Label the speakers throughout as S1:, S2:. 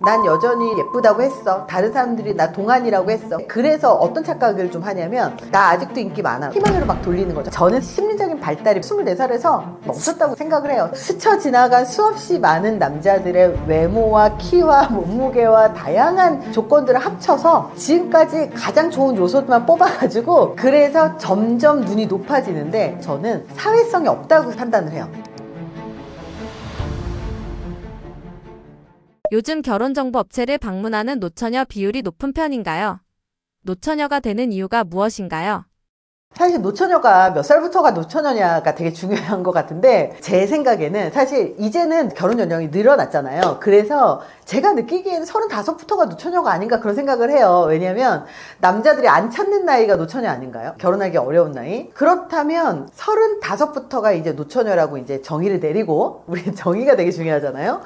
S1: 난 여전히 예쁘다고 했어. 다른 사람들이 나 동안이라고 했어. 그래서 어떤 착각을 좀 하냐면 나 아직도 인기 많아. 희망으로 막 돌리는 거죠. 저는 심리적인 발달이 24살에서 멈췄다고 생각을 해요. 스쳐 지나간 수없이 많은 남자들의 외모와 키와 몸무게와 다양한 조건들을 합쳐서 지금까지 가장 좋은 요소만 뽑아가지고 그래서 점점 눈이 높아지는데 저는 사회성이 없다고 판단을 해요.
S2: 요즘 결혼정보 업체를 방문하는 노처녀 비율이 높은 편인가요? 노처녀가 되는 이유가 무엇인가요?
S1: 사실 노처녀가 몇 살부터가 노처녀냐가 되게 중요한 것 같은데 제 생각에는 사실 이제는 결혼 연령이 늘어났잖아요. 그래서 제가 느끼기에는 35부터가 노처녀가 아닌가 그런 생각을 해요. 왜냐면 남자들이 안 찾는 나이가 노처녀 아닌가요? 결혼하기 어려운 나이? 그렇다면 35부터가 이제 노처녀라고 이제 정의를 내리고 우리 정의가 되게 중요하잖아요.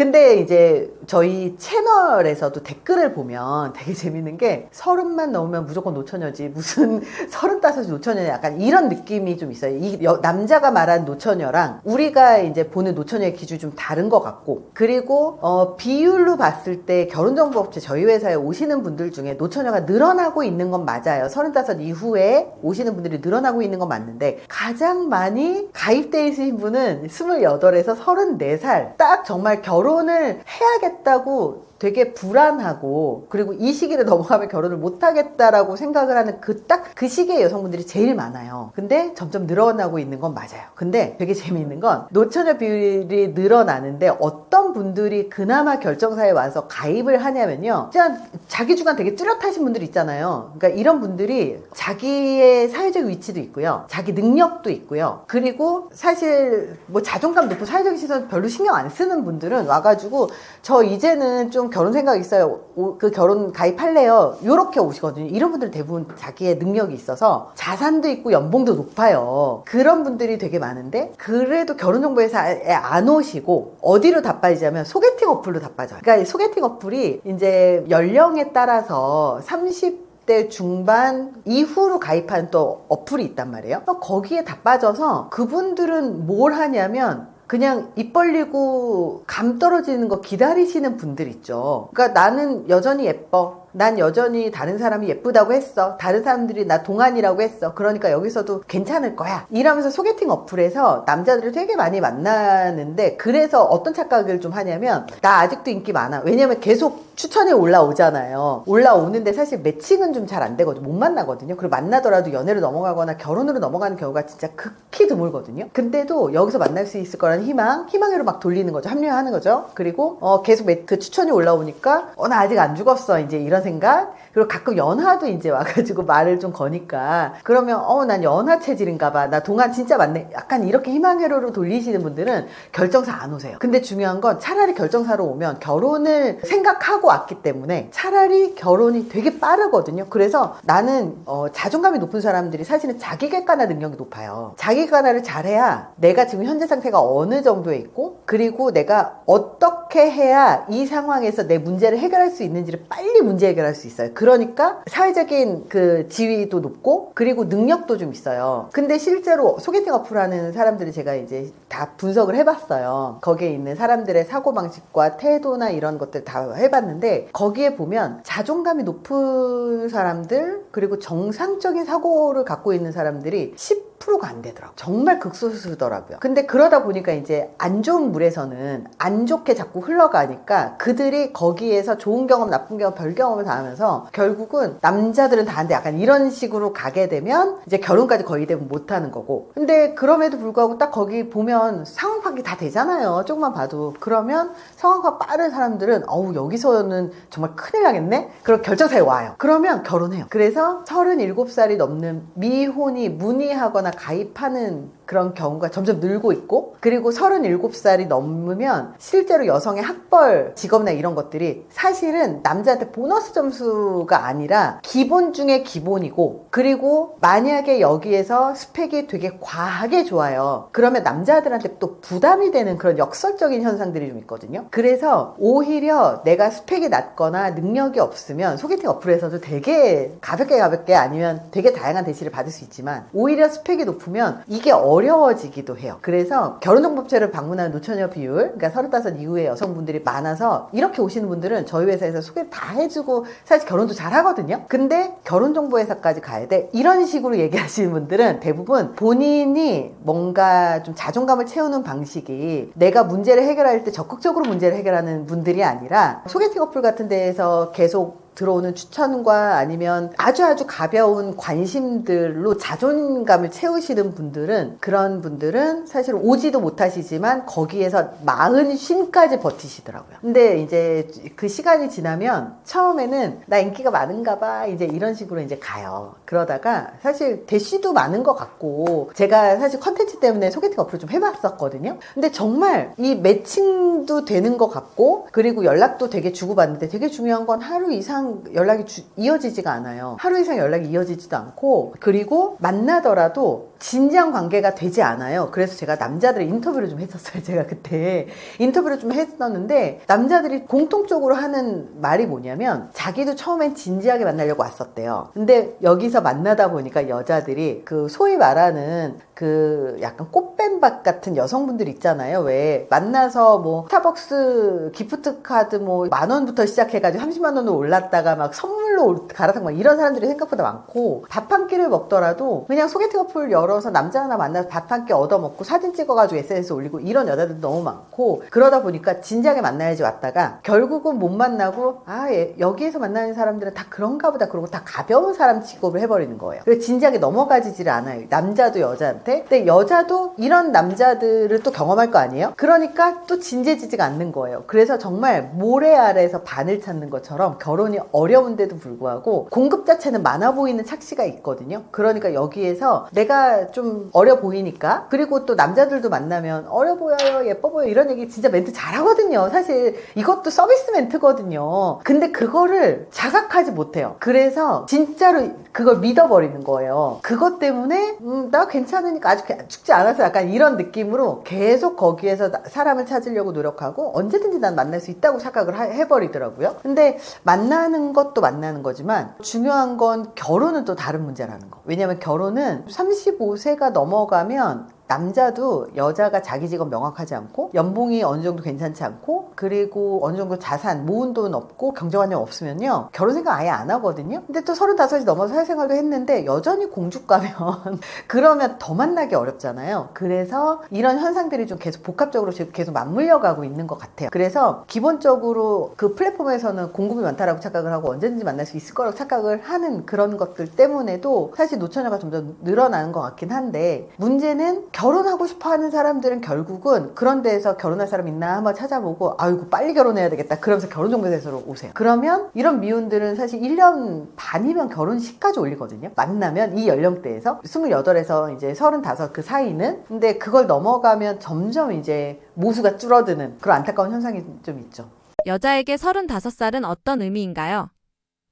S1: 근데 이제 저희 채널에서도 댓글을 보면 되게 재밌는 게 서른만 넘으면 무조건 노처녀지 무슨 서른다섯이 노처녀냐 약간 이런 느낌이 좀 있어요. 이 여- 남자가 말한 노처녀랑 우리가 이제 보는 노처녀의 기준이 좀 다른 것 같고 그리고 어, 비율로 봤을 때 결혼정보업체 저희 회사에 오시는 분들 중에 노처녀가 늘어나고 있는 건 맞아요. 서른다섯 이후에 오시는 분들이 늘어나고 있는 건 맞는데 가장 많이 가입돼 있으신 분은 스물여덟에서 서른네 살 딱 정말 결혼 을 해야겠다고 되게 불안하고 그리고 이 시기를 넘어가면 결혼을 못 하겠다라고 생각을 하는 그딱그 시기의 여성분들이 제일 많아요. 근데 점점 늘어나고 있는 건 맞아요. 근데 되게 재미있는 건 노처녀 비율이 늘어나는데 어떤 분들이 그나마 결정사에 와서 가입을 하냐면요. 진짜 자기 주관 되게 뚜렷하신 분들 있잖아요. 그러니까 이런 분들이 자기의 사회적 위치도 있고요. 자기 능력도 있고요. 그리고 사실 뭐 자존감 높고 사회적인 시선 별로 신경 안 쓰는 분들은 와가지고 저 이제는 좀 결혼 생각 있어요. 오- 그 결혼 가입할래요. 요렇게 오시거든요. 이런 분들 대부분 자기의 능력이 있어서 자산도 있고 연봉도 높아요. 그런 분들이 되게 많은데 그래도 결혼정보회사에 안 오시고 어디로 다 빠지냐면 소개팅 어플로 다 빠져요. 그러니까 이 소개팅 어플이 이제 연령에 따라서 30대 중반 이후로 가입한 또 어플이 있단 말이에요. 거기에 다 빠져서 그분들은 뭘 하냐면 그냥 입 벌리고 감 떨어지는 거 기다리시는 분들 있죠. 그러니까 나는 여전히 예뻐. 난 여전히 다른 사람이 예쁘다고 했어. 다른 사람들이 나 동안이라고 했어. 그러니까 여기서도 괜찮을 거야. 이러면서 소개팅 어플에서 남자들을 되게 많이 만나는데 그래서 어떤 착각을 좀 하냐면 나 아직도 인기 많아. 왜냐면 계속 추천이 올라오잖아요. 올라오는데 사실 매칭은 좀 잘 안 되거든요. 못 만나거든요. 그리고 만나더라도 연애로 넘어가거나 결혼으로 넘어가는 경우가 진짜 극히 드물거든요. 근데도 여기서 만날 수 있을 거라는 희망, 희망으로 막 돌리는 거죠. 합류하는 거죠. 그리고 어, 계속 매- 그 추천이 올라오니까 어, 나 아직 안 죽었어. 이제 이런 생각. 그리고 가끔 연하도 이제 와가지고 말을 좀 거니까 그러면 어 난 연하 체질인가 봐. 나 동안 진짜 맞네. 약간 이렇게 희망회로로 돌리시는 분들은 결정사 안 오세요. 근데 중요한 건 차라리 결정사로 오면 결혼을 생각하고 왔기 때문에 차라리 결혼이 되게 빠르거든요. 그래서 나는 어, 자존감이 높은 사람들이 사실은 자기 객관화 능력이 높아요. 자기 객관화를 잘해야 내가 지금 현재 상태가 어느 정도에 있고 그리고 내가 어떻게 해야 이 상황에서 내 문제를 해결할 수 있는지를 빨리 문제 해결할 수 있어요. 그러니까 사회적인 그 지위도 높고 그리고 능력도 좀 있어요. 근데 실제로 소개팅 어플 하는 사람들을 제가 이제 다 분석을 해봤어요. 거기에 있는 사람들의 사고방식과 태도나 이런 것들 다 해봤는데 거기에 보면 자존감이 높은 사람들 그리고 정상적인 사고를 갖고 있는 사람들이 10%가 안 되더라고요. 정말 극소수더라고요. 근데 그러다 보니까 이제 안 좋은 물에서는 안 좋게 자꾸 흘러가니까 그들이 거기에서 좋은 경험, 나쁜 경험, 별 경험을 다 하면서 결국은 남자들은 다안 돼. 약간 이런 식으로 가게 되면 이제 결혼까지 거의 대부분 못 하는 거고. 근데 그럼에도 불구하고 딱 거기 보면 상황 파악이 다 되잖아요. 조금만 봐도. 그러면 상황 파악 빠른 사람들은 어우, 여기서는 정말 큰일 나겠네? 그럼 결정사에 와요. 그러면 결혼해요. 그래서 37살이 넘는 미혼이 문의하거나 가입하는 그런 경우가 점점 늘고 있고 그리고 37살이 넘으면 실제로 여성의 학벌 직업이나 이런 것들이 사실은 남자한테 보너스 보너 스 점수가 아니라 기본 중에 기본이고 그리고 만약에 여기에서 스펙이 되게 과하게 좋아요. 그러면 남자들한테 또 부담이 되는 그런 역설적인 현상들이 좀 있거든요. 그래서 오히려 내가 스펙이 낮거나 능력이 없으면 소개팅 어플에서도 되게 가볍게 가볍게 아니면 되게 다양한 대시를 받을 수 있지만 오히려 스펙이 높으면 이게 어려워지기도 해요. 그래서 결혼정보체를 방문하는 노처녀 비율, 그러니까 35 이후의 여성분들이 많아서 이렇게 오시는 분들은 저희 회사에서 소개 다 해주고 사실 결혼 도 잘 하거든요. 근데 결혼정보회사까지 가야 돼. 이런 식으로 얘기하시는 분들은 대부분 본인이 뭔가 좀 자존감을 채우는 방식이 내가 문제를 해결할 때 적극적으로 문제를 해결하는 분들이 아니라 소개팅 어플 같은 데에서 계속 들어오는 추천과 아니면 아주 아주 가벼운 관심들로 자존감을 채우시는 분들은 그런 분들은 사실 오지도 못하시지만 거기에서 마흔 쉰까지 버티시더라고요. 근데 이제 그 시간이 지나면 처음에는 나 인기가 많은가 봐 이제 이런 식으로 이제 가요. 그러다가 사실 대시도 많은 것 같고 제가 사실 컨텐츠 때문에 소개팅 어플을 좀 해봤었거든요. 근데 정말 이 매칭도 되는 것 같고 그리고 연락도 되게 주고받는데 되게 중요한 건 하루 이상 연락이 주- 이어지지가 않아요. 하루 이상 연락이 이어지지도 않고 그리고 만나더라도 진지한 관계가 되지 않아요. 그래서 제가 남자들의 인터뷰를 좀 했었어요. 제가 그때 인터뷰를 좀 했었는데 남자들이 공통적으로 하는 말이 뭐냐면 자기도 처음엔 진지하게 만나려고 왔었대요. 근데 여기서 만나다 보니까 여자들이 그 소위 말하는 그 약간 꽃뱀박 같은 여성분들 있잖아요. 왜 만나서 뭐 스타벅스 기프트 카드 뭐 만 원부터 시작해가지고 30만 원으로 올랐다가 막 선물로 올- 갈아탄 막 이런 사람들이 생각보다 많고 밥 한 끼를 먹더라도 그냥 소개팅 어플 열어서 남자 하나 만나서 밥 한 끼 얻어 먹고 사진 찍어가지고 SNS 올리고 이런 여자들도 너무 많고 그러다 보니까 진지하게 만나야지 왔다가 결국은 못 만나고 아 예, 여기에서 만나는 사람들은 다 그런가 보다 그러고 다 가벼운 사람 취급을 해버리는 거예요. 그래서 진지하게 넘어가지를 않아요. 남자도 여자한테. 근데 여자도 이런 남자들을 또 경험할 거 아니에요? 그러니까 또 진지해지지가 않는 거예요. 그래서 정말 모래 아래에서 바늘 찾는 것처럼 결혼이 어려운데도 불구하고 공급 자체는 많아 보이는 착시가 있거든요. 그러니까 여기에서 내가 좀 어려 보이니까 그리고 또 남자들도 만나면 어려 보여요, 예뻐 보여 이런 얘기 진짜 멘트 잘하거든요. 사실 이것도 서비스 멘트거든요. 근데 그거를 자각하지 못해요. 그래서 진짜로 그걸 믿어버리는 거예요. 그것 때문에 음, 나 괜찮으니까 아직 죽지 않아서 약간 이런 느낌으로 계속 거기에서 나- 사람을 찾으려고 노력하고 언제든지 난 만날 수 있다고 착각을 하- 해버리더라고요. 근데 만나는 것도 만나는 거지만 중요한 건 결혼은 또 다른 문제라는 거. 왜냐면 결혼은 35세가 넘어가면 남자도 여자가 자기 직업 명확하지 않고 연봉이 어느 정도 괜찮지 않고 그리고 어느 정도 자산 모은 돈 없고 경제관념 없으면요. 결혼 생각 아예 안 하거든요. 근데 또 서른다섯이 넘어서 사회생활도 했는데 여전히 공주 가면 그러면 더 만나기 어렵잖아요. 그래서 이런 현상들이 좀 계속 복합적으로 계속 맞물려 가고 있는 것 같아요. 그래서 기본적으로 그 플랫폼에서는 공급이 많다라고 착각을 하고 언제든지 만날 수 있을 거라고 착각을 하는 그런 것들 때문에도 사실 노처녀가 점점 늘어나는 것 같긴 한데 문제는 결혼하고 싶어 하는 사람들은 결국은 그런 데에서 결혼할 사람 있나 한번 찾아보고 아이고 빨리 결혼해야 되겠다. 그러면서 결혼정보센터로 오세요. 그러면 이런 미혼들은 사실 1년 반이면 결혼식까지 올리거든요. 만나면 이 연령대에서 28에서 이제 35 그 사이는. 근데 그걸 넘어가면 점점 이제 모수가 줄어드는 그런 안타까운 현상이 좀 있죠.
S2: 여자에게 35살은 어떤 의미인가요?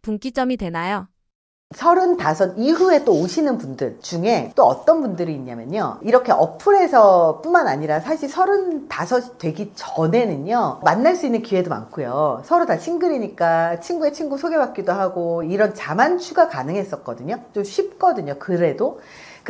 S2: 분기점이 되나요?
S1: 서른다섯 이후에 또 오시는 분들 중에 또 어떤 분들이 있냐면요. 이렇게 어플에서 뿐만 아니라 사실 서른다섯이 되기 전에는요. 만날 수 있는 기회도 많고요. 서로 다 싱글이니까 친구의 친구 소개받기도 하고 이런 자만 추가 가능했었거든요. 좀 쉽거든요. 그래도.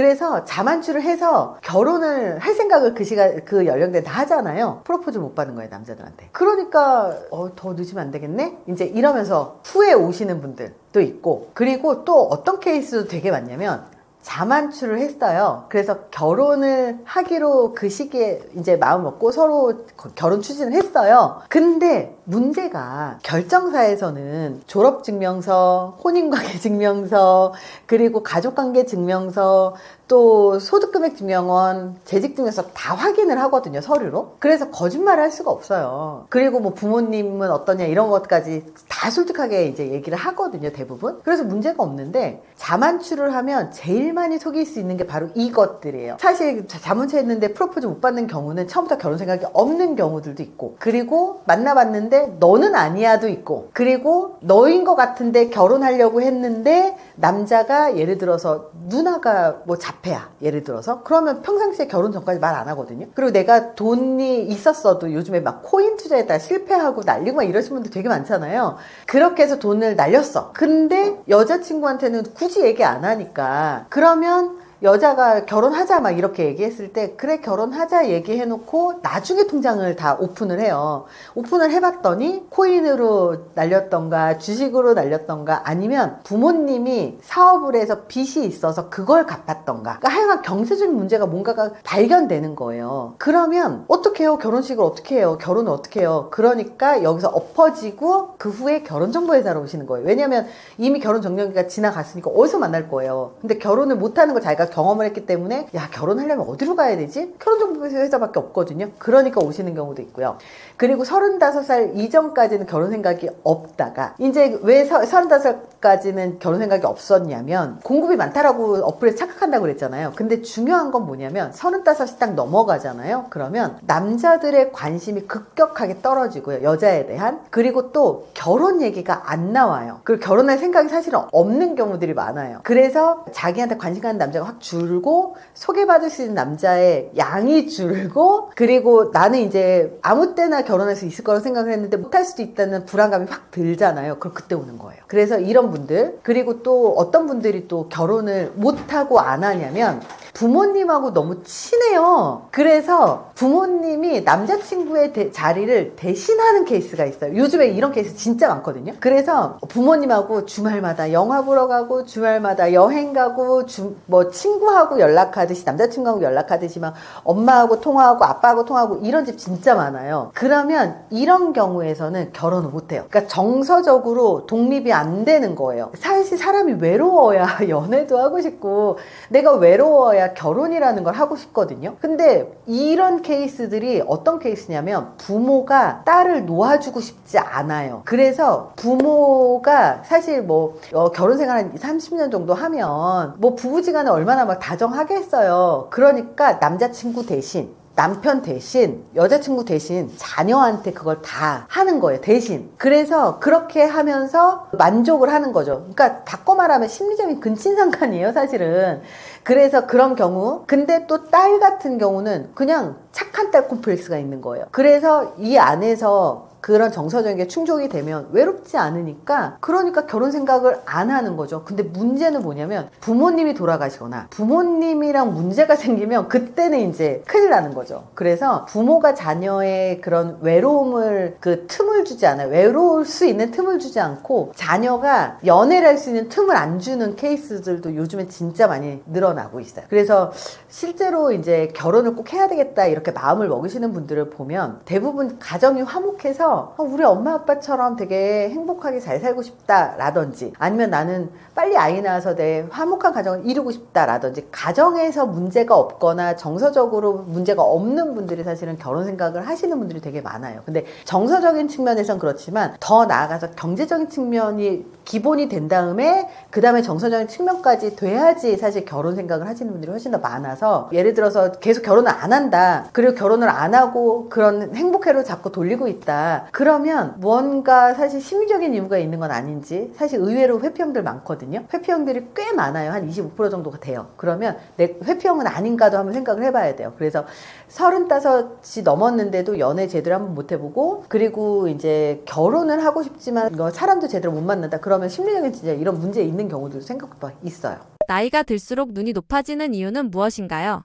S1: 그래서 자만추를 해서 결혼을 할 생각을 그 시간 그 연령대 다 하잖아요. 프로포즈 못 받는 거예요 남자들한테. 그러니까 어, 더 늦으면 안 되겠네. 이제 이러면서 후에 오시는 분들도 있고 그리고 또 어떤 케이스도 되게 많냐면 자만추를 했어요. 그래서 결혼을 하기로 그 시기에 이제 마음 먹고 서로 거- 결혼 추진을 했어요. 근데 문제가 결정사에서는 졸업증명서, 혼인관계 증명서, 그리고 가족관계 증명서, 또 소득금액 증명원, 재직증명서 다 확인을 하거든요, 서류로. 그래서 거짓말을 할 수가 없어요. 그리고 뭐 부모님은 어떠냐 이런 것까지 다 솔직하게 이제 얘기를 하거든요, 대부분. 그래서 문제가 없는데 자만추를 하면 제일 많이 속일 수 있는 게 바로 이것들이에요. 사실 자- 자문차 했는데 프로포즈 못 받는 경우는 처음부터 결혼 생각이 없는 경우들도 있고 그리고 만나봤는데 있는데 너는 아니야도 있고 그리고 너인 것 같은데 결혼하려고 했는데 남자가 예를 들어서 누나가 뭐 자폐야 예를 들어서. 그러면 평상시에 결혼 전까지 말 안 하거든요. 그리고 내가 돈이 있었어도 요즘에 막 코인 투자에다 실패하고 날리고 막 이러신 분들 되게 많잖아요. 그렇게 해서 돈을 날렸어. 근데 여자친구한테는 굳이 얘기 안 하니까. 그러면 여자가 결혼하자 막 이렇게 얘기했을 때 그래 결혼하자 얘기해놓고 나중에 통장을 다 오픈을 해요. 오픈을 해봤더니 코인으로 날렸던가 주식으로 날렸던가 아니면 부모님이 사업을 해서 빚이 있어서 그걸 갚았던가 그러니까 하여간 경제적인 문제가 뭔가가 발견되는 거예요. 그러면 어떻게 해요? 결혼식을 어떻게 해요? 결혼을 어떻게 해요? 그러니까 여기서 엎어지고 그 후에 결혼정보회사로 오시는 거예요. 왜냐면 이미 결혼 정년기가 지나갔으니까 어디서 만날 거예요. 근데 결혼을 못하는 걸 자기가 경험을 했기 때문에 야 결혼하려면 어디로 가야 되지? 결혼정보회사밖에 없거든요. 그러니까 오시는 경우도 있고요. 그리고 35살 이전까지는 결혼 생각이 없다가 이제 왜 서- 35살까지는 결혼 생각이 없었냐면 공급이 많다라고 어플에 착각한다고 그랬잖아요. 근데 중요한 건 뭐냐면 35이 딱 넘어가잖아요. 그러면 남자들의 관심이 급격하게 떨어지고요. 여자에 대한 그리고 또 결혼 얘기가 안 나와요. 그리고 결혼할 생각이 사실은 없는 경우들이 많아요. 그래서 자기한테 관심 가는 남자가 확 줄고 소개받을 수 있는 남자의 양이 줄고 그리고 나는 이제 아무 때나 결혼할 수 있을 거라고 생각을 했는데 못할 수도 있다는 불안감이 확 들잖아요. 그럼 그때 오는 거예요. 그래서 이런 분들 그리고 또 어떤 분들이 또 결혼을 못하고 안 하냐면 부모님하고 너무 친해요. 그래서 부모님이 남자친구의 대- 자리를 대신하는 케이스가 있어요. 요즘에 이런 케이스 진짜 많거든요. 그래서 부모님하고 주말마다 영화 보러 가고 주말마다 여행 가고 주, 뭐 친 구하고 연락하듯이 남자친구하고 연락하듯이 막 엄마하고 통화하고 아빠하고 통화하고 이런 집 진짜 많아요. 그러면 이런 경우에서는 결혼을 못 해요. 그러니까 정서적으로 독립이 안 되는 거예요. 사실 사람이 외로워야 연애도 하고 싶고 내가 외로워야 결혼이라는 걸 하고 싶거든요. 근데 이런 케이스들이 어떤 케이스냐면 부모가 딸을 놓아주고 싶지 않아요. 그래서 부모가 사실 뭐 어, 결혼 생활 한 30년 정도 하면 뭐 부부지간에 얼마나 막 다정하겠어요. 그러니까 남자친구 대신 남편 대신 여자친구 대신 자녀한테 그걸 다 하는 거예요 대신. 그래서 그렇게 하면서 만족을 하는 거죠. 그러니까 바꿔 말하면 심리적인 근친상간이에요 사실은. 그래서 그런 경우. 근데 또 딸 같은 경우는 그냥 착한 딸 콤플렉스가 있는 거예요. 그래서 이 안에서 그런 정서적인 게 충족이 되면 외롭지 않으니까 그러니까 결혼 생각을 안 하는 거죠. 근데 문제는 뭐냐면 부모님이 돌아가시거나 부모님이랑 문제가 생기면 그때는 이제 큰일 나는 거죠. 그래서 부모가 자녀의 그런 외로움을 그 틈을 주지 않아요. 외로울 수 있는 틈을 주지 않고 자녀가 연애를 할 수 있는 틈을 안 주는 케이스들도 요즘에 진짜 많이 늘어나고 있어요. 그래서 실제로 이제 결혼을 꼭 해야 되겠다 이렇게 마음을 먹으시는 분들을 보면 대부분 가정이 화목해서 어, 우리 엄마 아빠처럼 되게 행복하게 잘 살고 싶다라든지 아니면 나는 빨리 아이 낳아서 내 화목한 가정을 이루고 싶다라든지 가정에서 문제가 없거나 정서적으로 문제가 없는 분들이 사실은 결혼 생각을 하시는 분들이 되게 많아요. 근데 정서적인 측면에선 그렇지만 더 나아가서 경제적인 측면이 기본이 된 다음에 그 다음에 정서적인 측면까지 돼야지 사실 결혼 생각을 하시는 분들이 훨씬 더 많아서 예를 들어서 계속 결혼을 안 한다 그리고 결혼을 안 하고 그런 행복회로 자꾸 돌리고 있다 그러면 뭔가 사실 심리적인 이유가 있는 건 아닌지 사실 의외로 회피형들 많거든요. 회피형들이 꽤 많아요. 한 25% 정도가 돼요. 그러면 내 회피형은 아닌가도 한번 생각을 해봐야 돼요. 그래서 서른다섯이 넘었는데도 연애 제대로 한번 못 해보고 그리고 이제 결혼을 하고 싶지만 이거 사람도 제대로 못 만난다. 그러면 심리적인 진짜 이런 문제 있는 경우도 생각보다 있어요.
S2: 나이가 들수록 눈이 높아지는 이유는 무엇인가요?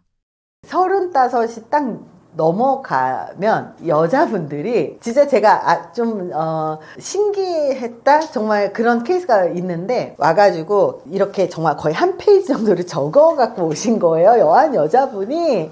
S1: 서른 다섯이 딱 넘어가면 여자분들이 진짜 제가 아, 좀 어, 신기했다? 정말 그런 케이스가 있는데 와가지고 이렇게 정말 거의 한 페이지 정도를 적어 갖고 오신 거예요. 여한 여자분이.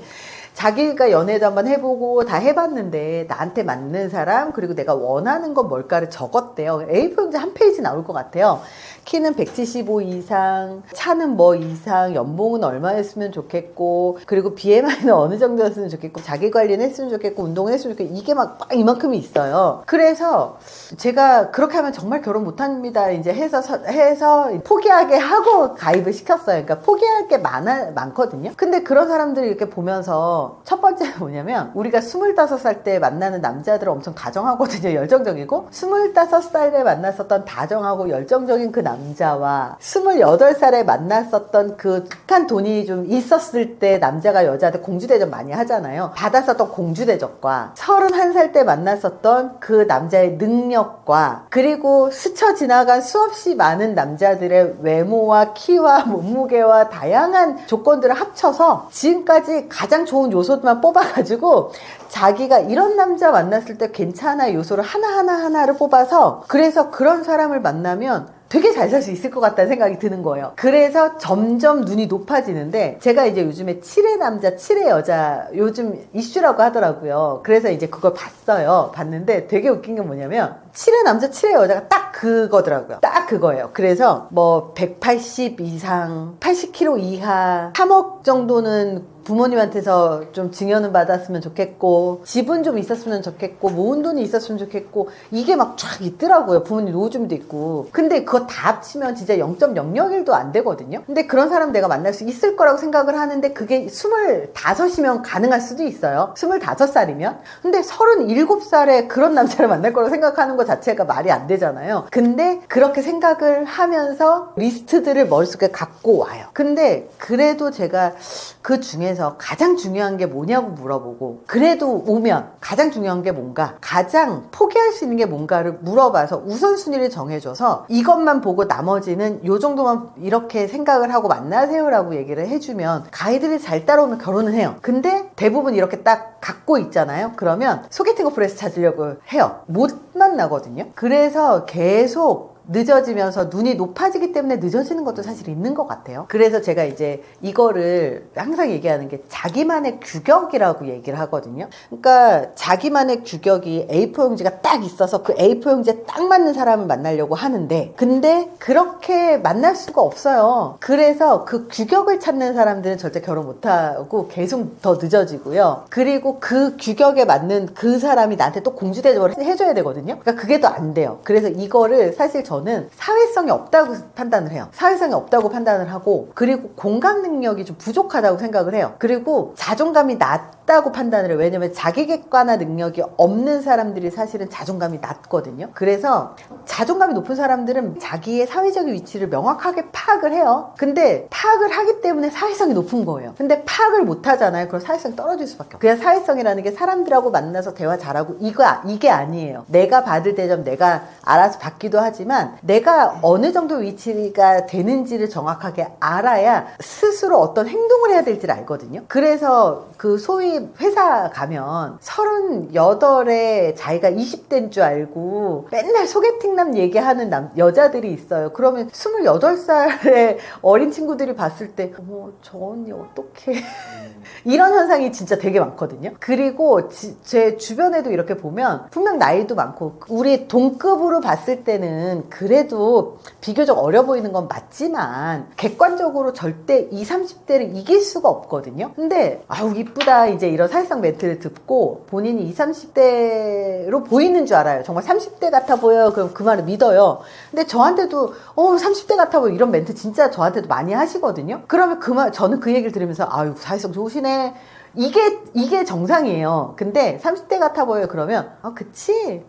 S1: 자기가 연애도 한번 해보고 다 해봤는데 나한테 맞는 사람 그리고 내가 원하는 건 뭘까를 적었대요. A4 용지 한 페이지 나올 것 같아요 키는 175 이상, 차는 뭐 이상, 연봉은 얼마였으면 좋겠고, 그리고 BMI는 어느 정도였으면 좋겠고, 자기 관리는 했으면 좋겠고, 운동을 했으면 좋겠고, 이게 막, 막 이만큼이 있어요. 그래서 제가 그렇게 하면 정말 결혼 못합니다. 이제 해서, 서- 해서 포기하게 하고 가입을 시켰어요. 그러니까 포기할 게 많아, 많거든요. 근데 그런 사람들이 이렇게 보면서 첫 번째는 뭐냐면 우리가 25살 때 만나는 남자들은 엄청 다정하거든요. 열정적이고 25살에 만났었던 다정하고 열정적인 그 남 자와 28살에 만났었던 그 착한 돈이 좀 있었을 때 남자가 여자한테 공주대접 많이 하잖아요. 받았었던 공주대접과 31살 때 만났었던 그 남자의 능력과 그리고 스쳐 지나간 수없이 많은 남자들의 외모와 키와 몸무게와 다양한 조건들을 합쳐서 지금까지 가장 좋은 요소들만 뽑아가지고 자기가 이런 남자 만났을 때 괜찮아 요소를 하나하나 하나를 뽑아서 그래서 그런 사람을 만나면 되게 잘 살 수 있을 것 같다는 생각이 드는 거예요. 그래서 점점 눈이 높아지는데 제가 이제 요즘에 7의 남자, 7의 여자 요즘 이슈라고 하더라고요. 그래서 이제 그걸 봤어요. 봤는데 되게 웃긴 게 뭐냐면 7의 남자, 7의 여자가 딱 그거더라고요. 딱 그거예요. 그래서 뭐 180 이상, 80kg 이하, 3억 정도는 부모님한테서 좀 증여는 받았으면 좋겠고 집은 좀 있었으면 좋겠고 모은 돈이 있었으면 좋겠고 이게 막 쫙 있더라고요. 부모님 노후금도 있고. 근데 그거 다 합치면 진짜 0.001도 안 되거든요. 근데 그런 사람 내가 만날 수 있을 거라고 생각을 하는데 그게 25이면 가능할 수도 있어요. 25살이면. 근데 37살에 그런 남자를 만날 거라고 생각하는 것 자체가 말이 안 되잖아요. 근데 그렇게 생각을 하면서 리스트들을 머릿속에 갖고 와요. 근데 그래도 제가 그 중에서 가장 중요한 게 뭐냐고 물어보고 그래도 오면 가장 중요한 게 뭔가 가장 포기할 수 있는 게 뭔가를 물어봐서 우선순위를 정해줘서 이것만 보고 나머지는 요 정도만 이렇게 생각을 하고 만나세요라고 얘기를 해주면 가이드를 잘 따라오면 결혼을 해요. 근데 대부분 이렇게 딱 갖고 있잖아요. 그러면 소개팅 어플에서 찾으려고 해요. 못 만나거든요. 그래서 계속 늦어지면서 눈이 높아지기 때문에 늦어지는 것도 사실 있는 것 같아요. 그래서 제가 이제 이거를 항상 얘기하는 게 자기만의 규격이라고 얘기를 하거든요. 그러니까 자기만의 규격이 A4 용지가 딱 있어서 그 A4 용지에 딱 맞는 사람을 만나려고 하는데 근데 그렇게 만날 수가 없어요. 그래서 그 규격을 찾는 사람들은 절대 결혼 못하고 계속 더 늦어지고요. 그리고 그 규격에 맞는 그 사람이 나한테 또 공주 대접을 해줘야 되거든요. 그러니까 그게 더안 돼요. 그래서 이거를 사실 저는 사회성이 없다고 판단을 해요. 사회성이 없다고 판단을 하고 그리고 공감 능력이 좀 부족하다고 생각을 해요. 그리고 자존감이 낮 다고 판단을 해요. 왜냐면 자기 객관화 능력이 없는 사람들이 사실은 자존감이 낮거든요. 그래서 자존감이 높은 사람들은 자기의 사회적인 위치를 명확하게 파악을 해요. 근데 파악을 하기 때문에 사회성이 높은 거예요. 근데 파악을 못 하잖아요. 그럼 사회성이 떨어질 수밖에 없어요. 그냥 사회성이라는 게 사람들하고 만나서 대화 잘하고 이거 이게 아니에요. 내가 받을 대접 내가 알아서 받기도 하지만 내가 어느 정도 위치가 되는지를 정확하게 알아야 스스로 어떤 행동을 해야 될지를 알거든요. 그래서 그 소위 회사 가면 38에 자기가 20대인 줄 알고 맨날 소개팅남 얘기하는 남, 여자들이 있어요. 그러면 28살의 어린 친구들이 봤을 때 어머 저 언니 어떡해 이런 현상이 진짜 되게 많거든요. 그리고 지- 제 주변에도 이렇게 보면 분명 나이도 많고 우리 동급으로 봤을 때는 그래도 비교적 어려 보이는 건 맞지만 객관적으로 절대 20, 30대를 이길 수가 없거든요. 근데 아우 이쁘다 이제 이런 사회성 멘트를 듣고 본인이 20, 30대로 보이는 줄 알아요. 정말 30대 같아 보여요. 그럼 그 말을 믿어요. 근데 저한테도 어 30대 같아 보여 이런 멘트 진짜 저한테도 많이 하시거든요. 그러면 그 말 저는 그 얘기를 들으면서 아유 사회성 좋으시네. 이게 이게 정상이에요. 근데 30대 같아 보여요. 그러면 아 그치?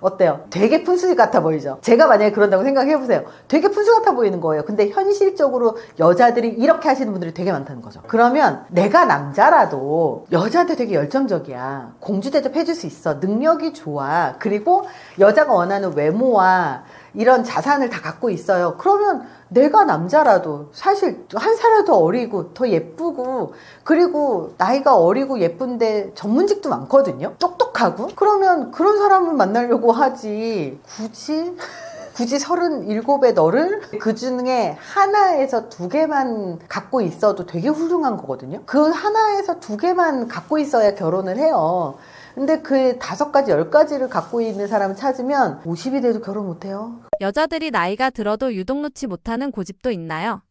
S1: 어때요? 되게 푼수 같아 보이죠? 제가 만약에 그런다고 생각해 보세요. 되게 푼수 같아 보이는 거예요. 근데 현실적으로 여자들이 이렇게 하시는 분들이 되게 많다는 거죠. 그러면 내가 남자라도 여자한테 되게 열정적이야. 공주 대접 해 줄 수 있어. 능력이 좋아. 그리고 여자가 원하는 외모와 이런 자산을 다 갖고 있어요. 그러면 내가 남자라도 사실 한 살이 더 어리고 더 예쁘고 그리고 나이가 어리고 예쁜데 전문직도 많거든요. 똑똑하고 그러면 그런 사람을 만나려고 하지 굳이 굳이 37의 너를 그 중에 하나에서 두 개만 갖고 있어도 되게 훌륭한 거거든요. 그 하나에서 두 개만 갖고 있어야 결혼을 해요. 근데 그 다섯 가지, 열 가지를 갖고 있는 사람을 찾으면 50이 돼도 결혼 못 해요.
S2: 여자들이 나이가 들어도 유독 놓지 못하는 고집도 있나요?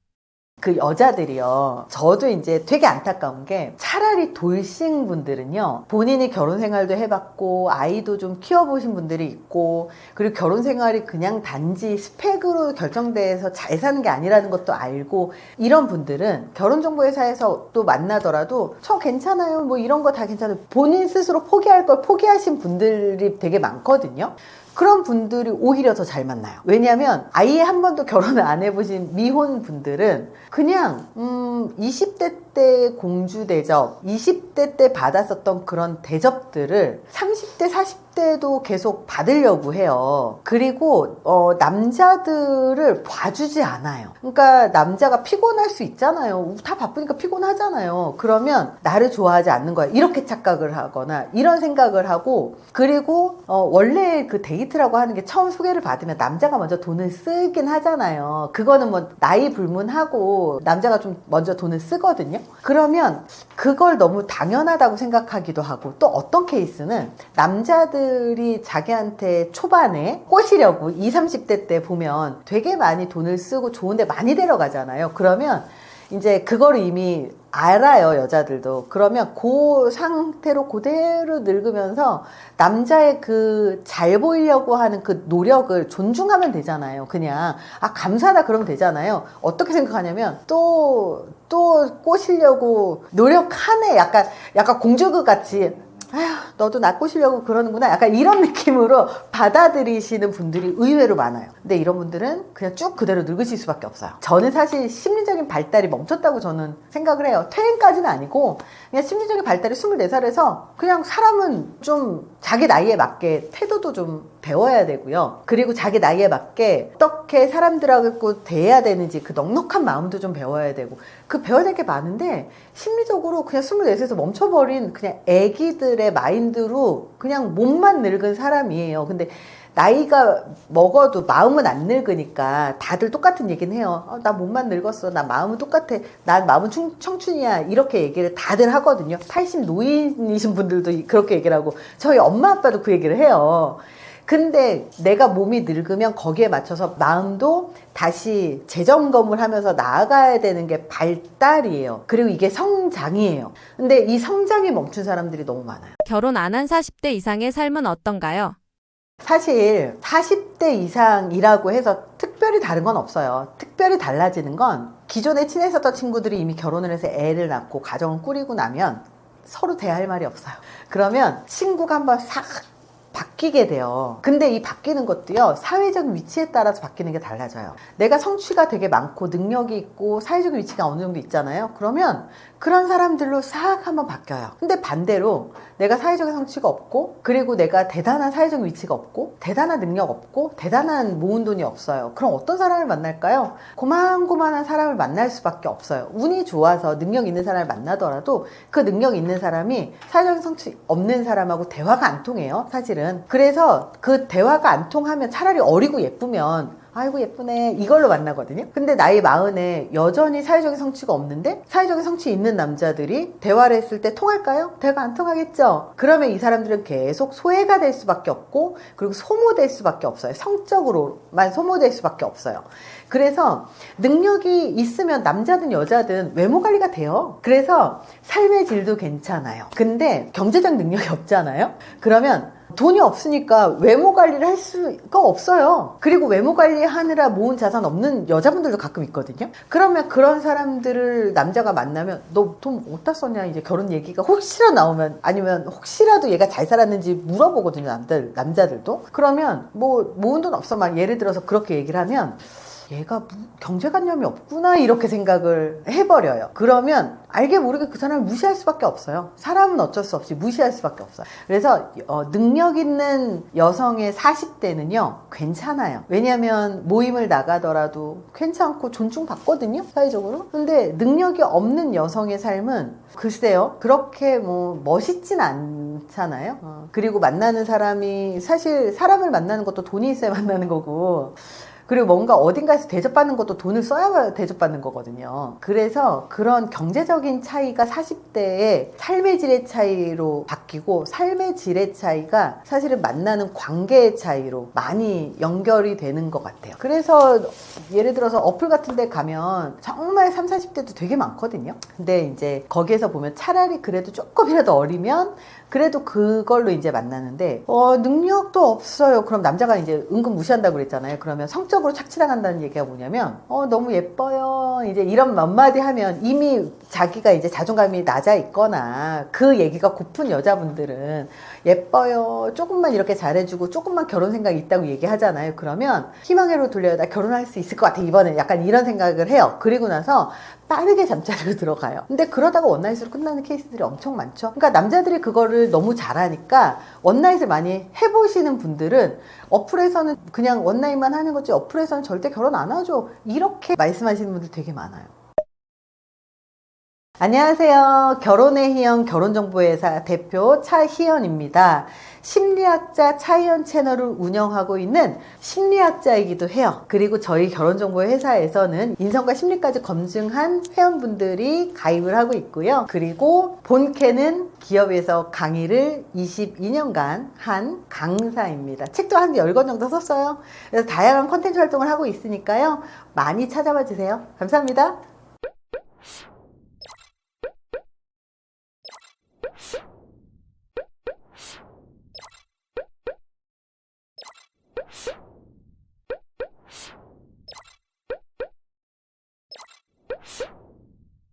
S1: 그 여자들이요. 저도 이제 되게 안타까운 게 차라리 돌싱 분들은요. 본인이 결혼 생활도 해봤고 아이도 좀 키워보신 분들이 있고 그리고 결혼 생활이 그냥 단지 스펙으로 결정돼서 잘 사는 게 아니라는 것도 알고 이런 분들은 결혼정보회사에서 또 만나더라도 저 괜찮아요. 뭐 이런 거 다 괜찮아요. 본인 스스로 포기할 걸 포기하신 분들이 되게 많거든요. 그런 분들이 오히려 더 잘 만나요. 왜냐하면 아예 한 번도 결혼을 안 해보신 미혼 분들은 그냥 음 20대 때 공주 대접, 20대 때 받았었던 그런 대접들을 30대, 40대도 계속 받으려고 해요. 그리고 어, 남자들을 봐주지 않아요. 그러니까 남자가 피곤할 수 있잖아요. 다 바쁘니까 피곤하잖아요. 그러면 나를 좋아하지 않는 거야. 이렇게 착각을 하거나 이런 생각을 하고 그리고 어, 원래 그 데이트라고 하는 게 처음 소개를 받으면 남자가 먼저 돈을 쓰긴 하잖아요. 그거는 뭐 나이 불문하고 남자가 좀 먼저 돈을 쓰거든요. 그러면 그걸 너무 당연하다고 생각하기도 하고 또 어떤 케이스는 남자들이 자기한테 초반에 꼬시려고 20, 30대 때 보면 되게 많이 돈을 쓰고 좋은데 많이 데려가잖아요. 그러면 이제 그거를 이미 알아요, 여자들도. 그러면 그 상태로 그대로 늙으면서 남자의 그 잘 보이려고 하는 그 노력을 존중하면 되잖아요. 그냥. 아, 감사하다 그러면 되잖아요. 어떻게 생각하냐면 또, 또 꼬시려고 노력하네. 약간, 약간 공주극 같이. 아휴, 너도 나 꼬시려고 그러는구나. 약간 이런 느낌으로 받아들이시는 분들이 의외로 많아요. 근데 이런 분들은 그냥 쭉 그대로 늙으실 수밖에 없어요. 저는 사실 심리적인 발달이 멈췄다고 저는 생각을 해요. 퇴행까지는 아니고 그냥 심리적인 발달이 24살에서 그냥 사람은 좀 자기 나이에 맞게 태도도 좀 배워야 되고요. 그리고 자기 나이에 맞게 어떻게 사람들하고 대해야 되는지 그 넉넉한 마음도 좀 배워야 되고 그 배워야 될 게 많은데 심리적으로 그냥 24에서 멈춰버린 그냥 애기들의 마인드로 그냥 몸만 늙은 사람이에요. 근데 나이가 먹어도 마음은 안 늙으니까 다들 똑같은 얘기는 해요. 어, 나 몸만 늙었어. 나 마음은 똑같아. 난 마음은 충- 청춘이야. 이렇게 얘기를 다들 하거든요. 80 노인이신 분들도 이- 그렇게 얘기를 하고 저희 엄마 아빠도 그 얘기를 해요. 근데 내가 몸이 늙으면 거기에 맞춰서 마음도 다시 재점검을 하면서 나아가야 되는 게 발달이에요. 그리고 이게 성장이에요. 근데 이 성장이 멈춘 사람들이 너무 많아요.
S2: 결혼 안 한 40대 이상의 삶은 어떤가요?
S1: 사실 40대 이상이라고 해서 특별히 다른 건 없어요. 특별히 달라지는 건 기존에 친했었던 친구들이 이미 결혼을 해서 애를 낳고 가정을 꾸리고 나면 서로 대할 말이 없어요. 그러면 친구가 한번 싹 바뀌게 돼요. 근데 이 바뀌는 것도요, 사회적 위치에 따라서 바뀌는 게 달라져요. 내가 성취가 되게 많고 능력이 있고 사회적 위치가 어느 정도 있잖아요. 그러면 그런 사람들로 싹 한번 바뀌어요. 근데 반대로 내가 사회적인 성취가 없고 그리고 내가 대단한 사회적 위치가 없고 대단한 능력 없고 대단한 모은 돈이 없어요. 그럼 어떤 사람을 만날까요? 고만고만한 사람을 만날 수밖에 없어요. 운이 좋아서 능력 있는 사람을 만나더라도 그 능력 있는 사람이 사회적인 성취 없는 사람하고 대화가 안 통해요. 사실은. 그래서 그 대화가 안 통하면 차라리 어리고 예쁘면 아이고 예쁘네 이걸로 만나거든요. 근데 나이 마흔에 여전히 사회적인 성취가 없는데 사회적인 성취 있는 남자들이 대화를 했을 때 통할까요? 대화가 안 통하겠죠. 그러면 이 사람들은 계속 소외가 될 수밖에 없고 그리고 소모될 수밖에 없어요. 성적으로만 소모될 수밖에 없어요. 그래서 능력이 있으면 남자든 여자든 외모 관리가 돼요. 그래서 삶의 질도 괜찮아요. 근데 경제적 능력이 없잖아요. 그러면 돈이 없으니까 외모 관리를 할 수가 없어요. 그리고 외모 관리하느라 모은 자산 없는 여자분들도 가끔 있거든요. 그러면 그런 사람들을 남자가 만나면 너 돈 어디다 썼냐 이제 결혼 얘기가 혹시나 나오면 아니면 혹시라도 얘가 잘 살았는지 물어보거든요. 남들 남자들도. 그러면 뭐 모은 돈 없어 막 예를 들어서 그렇게 얘기를 하면 얘가 무- 경제관념이 없구나 이렇게 생각을 해버려요. 그러면 알게 모르게 그 사람을 무시할 수밖에 없어요. 사람은 어쩔 수 없이 무시할 수밖에 없어요. 그래서 어, 능력 있는 여성의 40대는요 괜찮아요. 왜냐하면 모임을 나가더라도 괜찮고 존중받거든요 사회적으로. 근데 능력이 없는 여성의 삶은 글쎄요 그렇게 뭐 멋있진 않잖아요. 어, 그리고 만나는 사람이 사실 사람을 만나는 것도 돈이 있어야 만나는 거고. 그리고 뭔가 어딘가에서 대접받는 것도 돈을 써야 대접받는 거거든요. 그래서 그런 경제적인 차이가 40대의 삶의 질의 차이로 바뀌고 삶의 질의 차이가 사실은 만나는 관계의 차이로 많이 연결이 되는 것 같아요. 그래서 예를 들어서 어플 같은 데 가면 정말 3, 40대도 되게 많거든요. 근데 이제 거기에서 보면 차라리 그래도 조금이라도 어리면 그래도 그걸로 이제 만나는데 어 능력도 없어요. 그럼 남자가 이제 은근 무시한다고 그랬잖아요. 그러면 성적으로 착취당한다는 얘기가 뭐냐면 어 너무 예뻐요. 이제 이런 몇 마디 하면 이미 자기가 이제 자존감이 낮아 있거나 그 얘기가 고픈 여자분들은 예뻐요. 조금만 이렇게 잘해주고 조금만 결혼 생각이 있다고 얘기하잖아요. 그러면 희망회로 돌려요. 나 결혼할 수 있을 것 같아. 이번에 약간 이런 생각을 해요. 그리고 나서 빠르게 잠자리로 들어가요. 근데 그러다가 원나잇으로 끝나는 케이스들이 엄청 많죠. 그러니까 남자들이 그거를 너무 잘하니까 원나잇을 많이 해보시는 분들은 어플에서는 그냥 원나잇만 하는 거지 어플에서는 절대 결혼 안 하죠. 이렇게 말씀하시는 분들 되게 많아요. 안녕하세요. 결혼의 희연 결혼정보회사 대표 차희연입니다. 심리학자 차희연 채널을 운영하고 있는 심리학자이기도 해요. 그리고 저희 결혼정보회사에서는 인성과 심리까지 검증한 회원분들이 가입을 하고 있고요. 그리고 본캐는 기업에서 강의를 22년간 한 강사입니다. 책도 한 10권 정도 썼어요. 그래서 다양한 컨텐츠 활동을 하고 있으니까요. 많이 찾아봐 주세요. 감사합니다.